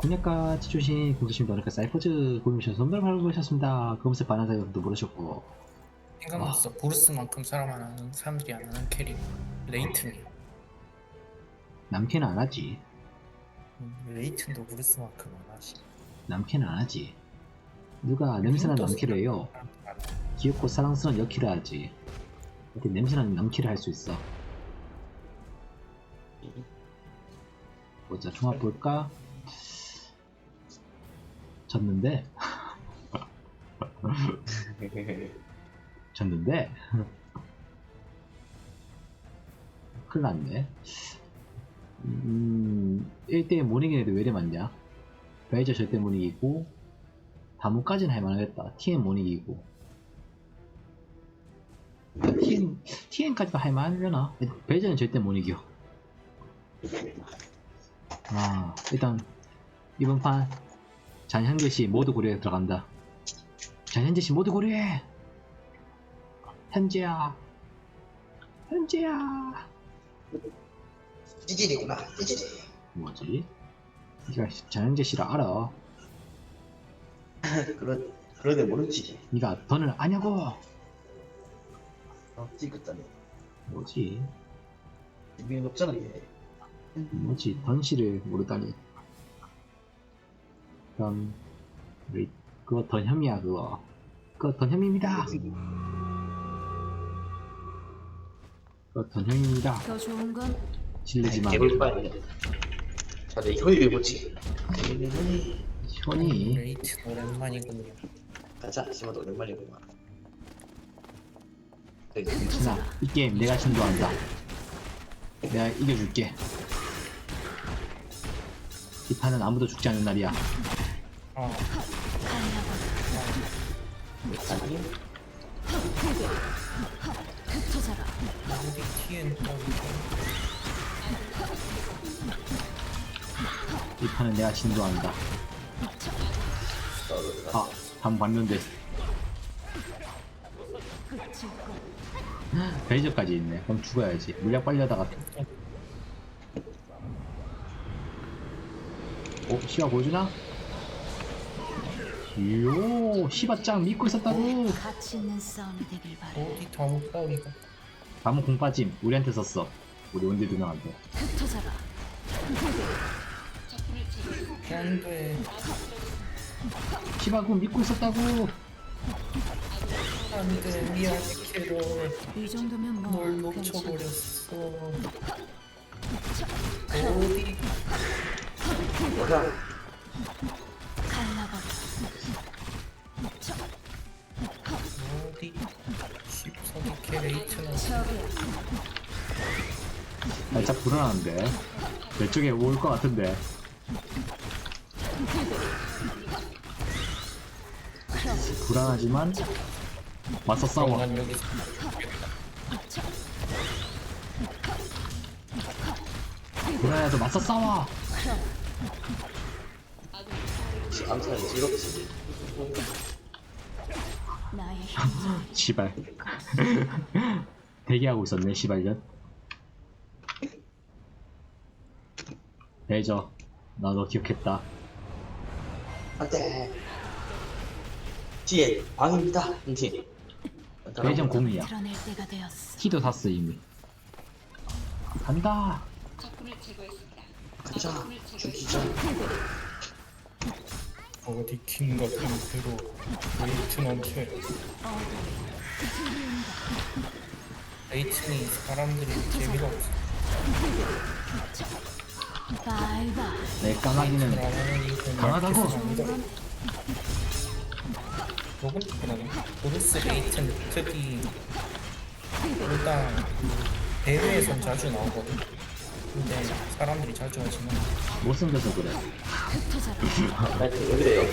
군약가 지주신 공수신 너르카 사이퍼즈 고민션 선별 발굴하셨습니다. 검색 반환사 여러분도 모르셨고 생각났어. 보르스만큼 사람 안 하는 사람들이 안 하는 캐릭 레이튼이. 남캐는 안 하지. 음, 레이튼도 보르스만큼 안 하지. 남캐는 안 하지. 누가 냄새나는 남캐를 해요. 귀엽고 사랑스러운 여캐를 하지. 어떻게 냄새나는 남캐를 할 수 있어? 보자 종합 볼까? 졌는데. 졌는데. 큰일 났네. 음 1대1 모닝인데도 왜 이래 많냐? 베이저 절대 못 이기고 다무까지는 할만하겠다. TN 못 이기고 TN, TN까지도 할만하려나? 베이저는 절대 못 이겨 아 일단 이번 판 잔현재씨 모두 고려에 들어간다. 잔현재씨 모두 고려해! 현재야. 현재야. 찌질이구나. 찌질이. 뭐지? 니가 잔현재 씨라 알아. 그런 그러네 모르지 니가 던을 아냐고. 어 찌긋다니. 뭐지? 유명이 없잖아 얘. 뭐지? 던 씨를 모르다니 그럼 우리 그거 던혐이야 그거. 그거 던혐입니다. 그거 던혐입니다. 더 좋은 건? 실례지만 자네 효율 해보지. 현이 오랜만이군요. 가자 심어도 오랜만이구만. 신아 이 게임 내가 신도한다. 내가 이겨줄게. 이 판은 아무도 죽지 않는 날이야 이 판은 내가 신도한다 아, 단 봤는데 베이저까지 있네 그럼 죽어야지 물약 빨려다가 어? 시가 보여주나? 요 시바짱 믿고 있었다고. 가치 있는 싸움이 되길 바래. 어디 다무 싸우기가. 다음 공 빠짐. 우리한테 썼어. 우리 원딜 두 명한테. 흩어져라. 안 돼. 시바군 믿고 있었다고. 안 돼 미안해 캐롤. 이 정도면 뭐 널 놓쳐버렸어. 어디? 뭐야 살짝 불안한데. 내 쪽에 올 것 같은데. 불안하지만 맞서 싸워. 난 불안해도 맞서 싸워. 암살은 즐겁지 시발 대기하고 있었네 시발년 레이저 나 너 기억했다. 안돼 뒤에 방입니다 인티 레이전 공이야. 드러낼 때가 되었어. 키도 샀어 이미. 간다. 가자. 죽이자. 어디 킹과 킹크로 레이튼한테 레이 튼이 사람들이 재미가 없어. 내 까마귀는 강하다고. 요건 그러네. 보루스 레이튼 특이 일단 그 대회에선 자주 나오거든. 근데 사람들이 자주 하지는 못생겨서 그래 그래요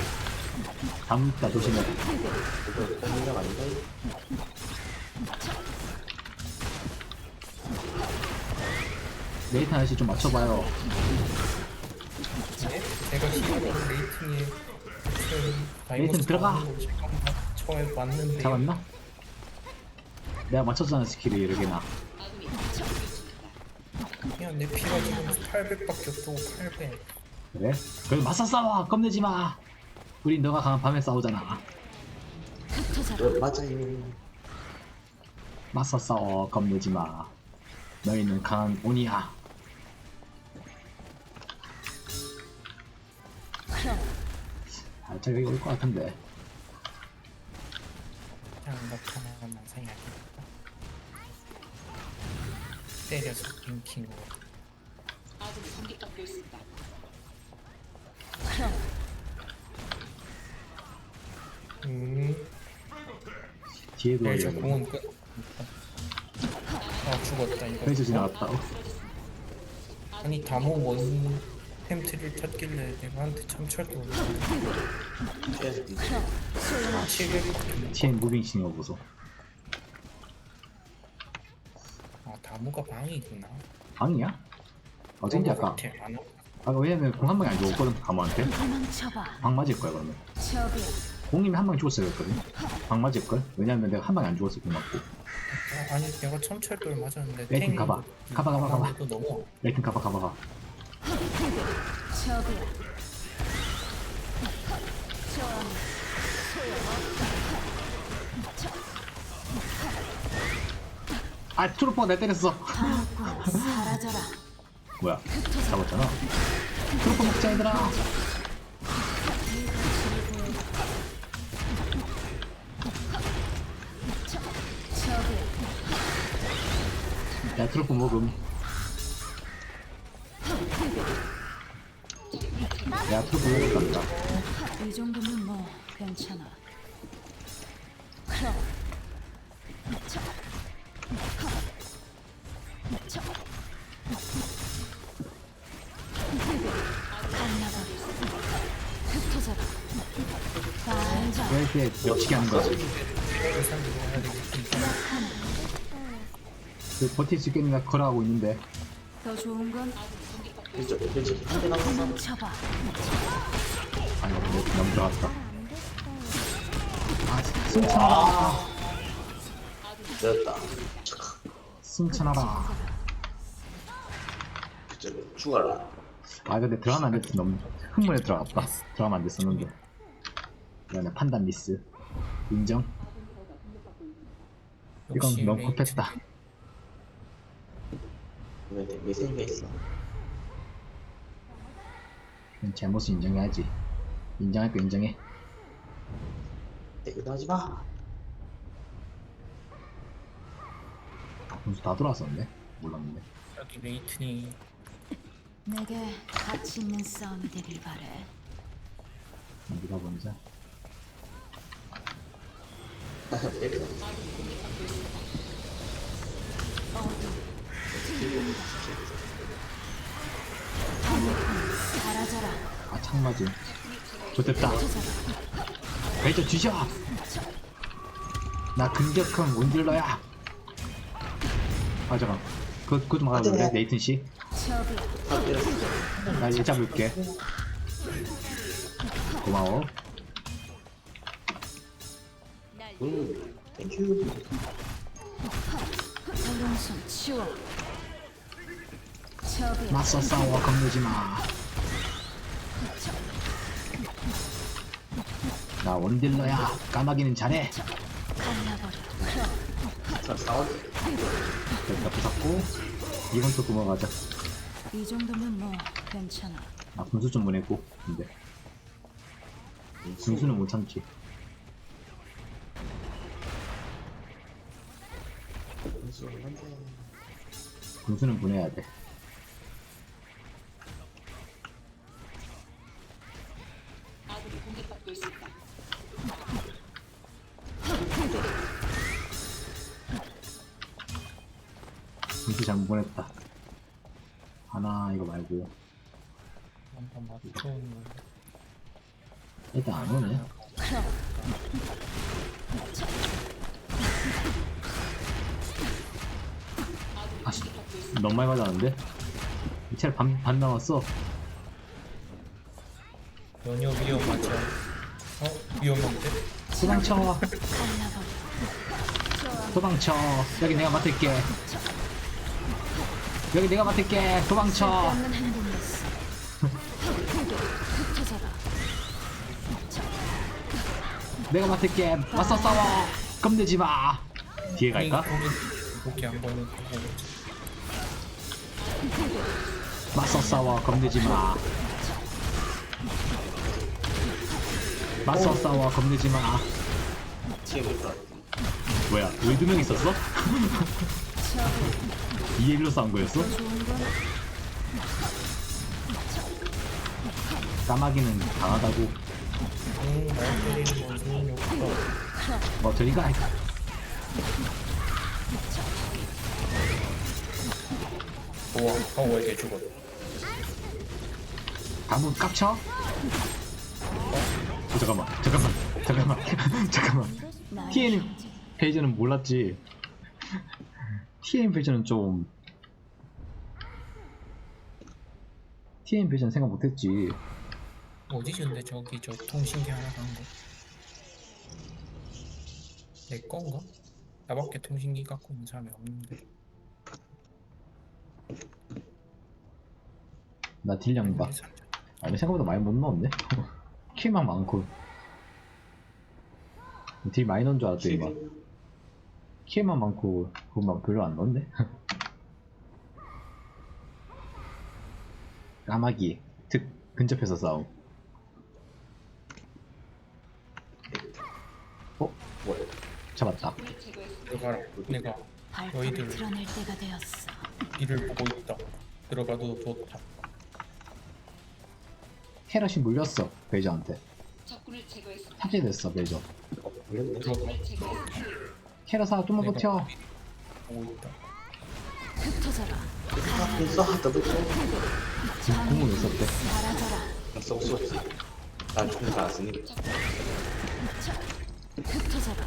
담다 조심해 이거 공인력 아닌가 레이튼 아저씨 좀 맞춰봐요 네? 제가 레이팅에 레이튼 들어가. 처음에 봤는데 잡았나? 내가 맞췄잖아 스킬이 여러 개나 그냥 내 피가 지금 800밖에 없고 800 그래? 그럼 맞서 싸워 겁내지 마 우린 너가 강한 밤에 싸우잖아. 어, 맞아요. 맞서 싸워 겁내지 마 너희는 강한 온이야 아, 저 여기 올것 같은데 그냥 나타나만 생각해. 때려서 빙킹으로. 크롬. 음. 뒤에도 여기 공은 끝. 아 죽었다 이거. 레이저 지나갔다 아니 다모 뭔 햄트를 찾길래 내가 한테 참철도 계속 크롬. 소용없이. 치를 체인 무빙 치는 거 보소 아 다모가 방이구나. 방이야? 어쩐지 안 와. 아 왜냐면 공 한 방이 안 죽었거든 도망쳐봐. 방 맞을 거야 그러면. 공님이 한방 죽었어야 했거든 방 맞을 걸 왜냐면 내가 한 방에 안 죽었어 공 맞고 아, 아니 내가 참철도를 맞았는데 레이튼 탱이 가봐. 가봐, 가봐, 가봐. 레이튼 가봐 가봐 가 아 트루퍼 내 때렸어 사라져라. 뭐야 잡았잖아 트루퍼 먹자 얘들아. 야 트루퍼 먹음 야 트루퍼 먹었단다 이 정도면 뭐 괜찮아. 왜 이렇게 하는 거지. 그 버틸 수 있겠는가 걸어가고 있는데 더 좋은 건 왼쪽, 왼쪽. 한대 남았어. 도망쳐봐. 아 이거 너무, 너무 들어갔다 아 승천하라 되었다. 착. 승천하라 그쪽 죽어라. 아 근데 들어가면 안 됐어 너무 흥분에 들어갔다 들어가면 안 됐었는데 이거는 판단 미스 인정 이건 역시 너무 레이튼. 급했다 왜, 왜 생각했어? 잘못을 인정해야지 인정할 거 인정해 이거 하지 마. 아 분수 다 돌아왔었는데 몰랐는데 여기 레이튼이 내게 가치 있는 싸움이 되길 바래. 어디가 먼저 때려. 사라져라. 아 창맞이 좋됐다. 레이저 뒤져 나 근격형 온딜러야! 아 잠깐 그거 그거 좀 네이튼씨? 저기야. 아, 때렸어. 나얘 잡을게. 고마워. 음, 땡큐. 맞서 싸워 겁내지 마. 나 원딜러야. 까마귀는 잘해. 자, 싸워. 됐다 부쉈고 이번 또 넘어가자. 이 정도면 뭐 괜찮아. 아 분수 좀 보냈고 근데 분수는 못 참지. 분수는 보내야 돼. 보냈다. 하나 이거 말고 한번 맞추는 거. 일단 안 오네. 아씨 너무 많이 맞았는데? 이 차를 반, 반 남았어 연여 위험하죠. 어 위험한데? 갈라버려. 도망쳐 여기 내가 맡을게 여기 내가 맡을게. 도망쳐. 내가 맡을게. 맞서 싸워. 겁내지 마. 뒤에 갈까? 복귀 안 맞서 싸워. 겁내지 마. 맞서 싸워. 겁내지 마. 뭐야 우리 두 명 있었어? 2대1로 싸운 거였어? 까마귀는 강하다고 응, 날 때리는 건 소용이 없어. 뭐 저리가 우와, 어, 왜 이렇게 죽어? 가문 깝쳐? 어, 잠깐만 잠깐만 잠깐만 잠깐만 형제. 페이지는 몰랐지 TN 페이지는 좀 TN 페이지는 생각 못했지. 어디 근데 저기 저 통신기 하나 간 거? 내 건가? 나밖에 통신기 갖고 있는 사람이 없는데. 나 딜량 봐. 아니 생각보다 많이 못 넣었네. 킬만 많고. 딜 많이 넣은 줄 알았더니 막 킬만 많고 그것만 별로 안 넣었네 까마귀 특 근접해서 싸움 어? 뭐야? 잡았다 들어가라. 내가 발톱을 너희들. 드러낼 때가 되었어. 이를 보고 있다. 들어가도 좋다. 캐럿이 물렸어 베이저한테 삭제됐어 베이저 어, 몰랐네. 들어가. 캐럿아 좀만 내가 버텨 보고 있다. 흩어져라. 있어, 더블 쳐. 지금 궁을 있었대 사라져라. 썩 쏘지. 난 죽는 거 알았으니. 흩어져라.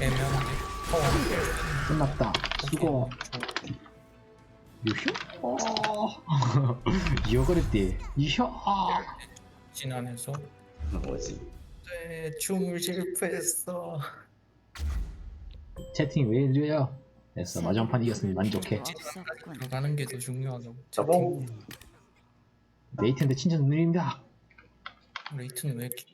애매한데. 어, 끝났다 수고 유효 어 이어그랬디 유효 지나면서 뭐지? 네, 춤을 실패했어. 채팅이 왜 이래요 됐어 마지막 판 이겼으니 만족해. 들어가는 게 더 중요하다고. 짜봉. 네이트한테 칭찬 드립니다 레이트는 왜 이렇게